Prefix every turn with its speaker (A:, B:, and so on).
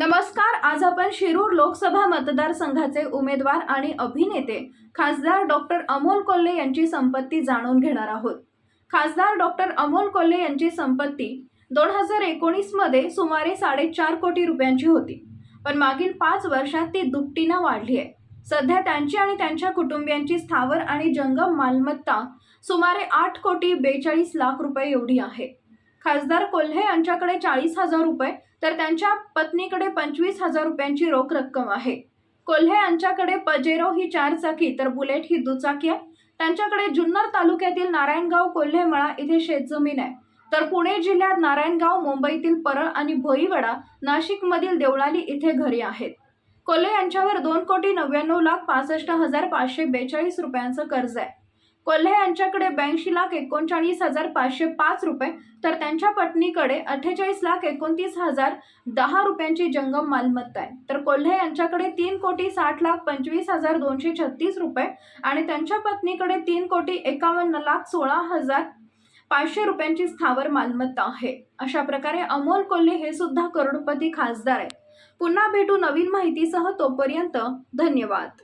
A: नमस्कार आज आपण शिरूर लोकसभा मतदारसंघाचे उमेदवार आणि अभिनेते खासदार डॉक्टर अमोल कोल्हे यांची संपत्ती जाणून घेणार आहोत. खासदार डॉक्टर अमोल कोल्हे यांची संपत्ती दोन हजार एकोणीसमध्ये सुमारे साडेचार कोटी रुपयांची होती. पण मागील पाच वर्षात ती दुपटीनं वाढली आहे. सध्या त्यांची आणि त्यांच्या कुटुंबियांची स्थावर आणि जंगम मालमत्ता सुमारे आठ कोटी बेचाळीस लाख रुपये एवढी आहे. खासदार कोल्हे यांच्याकडे चाळीस हजार रुपये तर त्यांच्या पत्नीकडे पंचवीस हजार रुपयांची रोख रक्कम आहे. कोल्हे यांच्याकडे पजेरो ही चारचाकी तर बुलेट ही दुचाकी आहे. त्यांच्याकडे जुन्नर तालुक्यातील नारायणगाव कोल्हेमळा इथे शेतजमीन आहे. तर पुणे जिल्ह्यात नारायणगाव मुंबईतील परळ आणि भोईवडा नाशिकमधील देवळाली इथे घरे आहेत. कोल्हे यांच्यावर दोन कोटी नव्याण्णव लाख पासष्ट हजार पाचशे बेचाळीस रुपयांचं कर्ज आहे. कोल्हे यांच्याकडे ब्याऐंशी लाख एकोणचाळीस हजार पाचशे पाच रुपये तर त्यांच्या पत्नीकडे अठ्ठेचाळीस लाख एकोणतीस हजार दहा रुपयांची जंगम मालमत्ता आहे. तर कोल्हे यांच्याकडे तीन कोटी साठ लाख पंचवीस हजार दोनशे छत्तीस रुपये आणि त्यांच्या पत्नीकडे तीन कोटी एकावन्न लाख सोळा हजार पाचशे रुपयांची स्थावर मालमत्ता आहे. अशा प्रकारे अमोल कोल्हे हे सुद्धा करोडपती खासदार आहेत. पुन्हा भेटू नवीन माहितीसह तोपर्यंत धन्यवाद.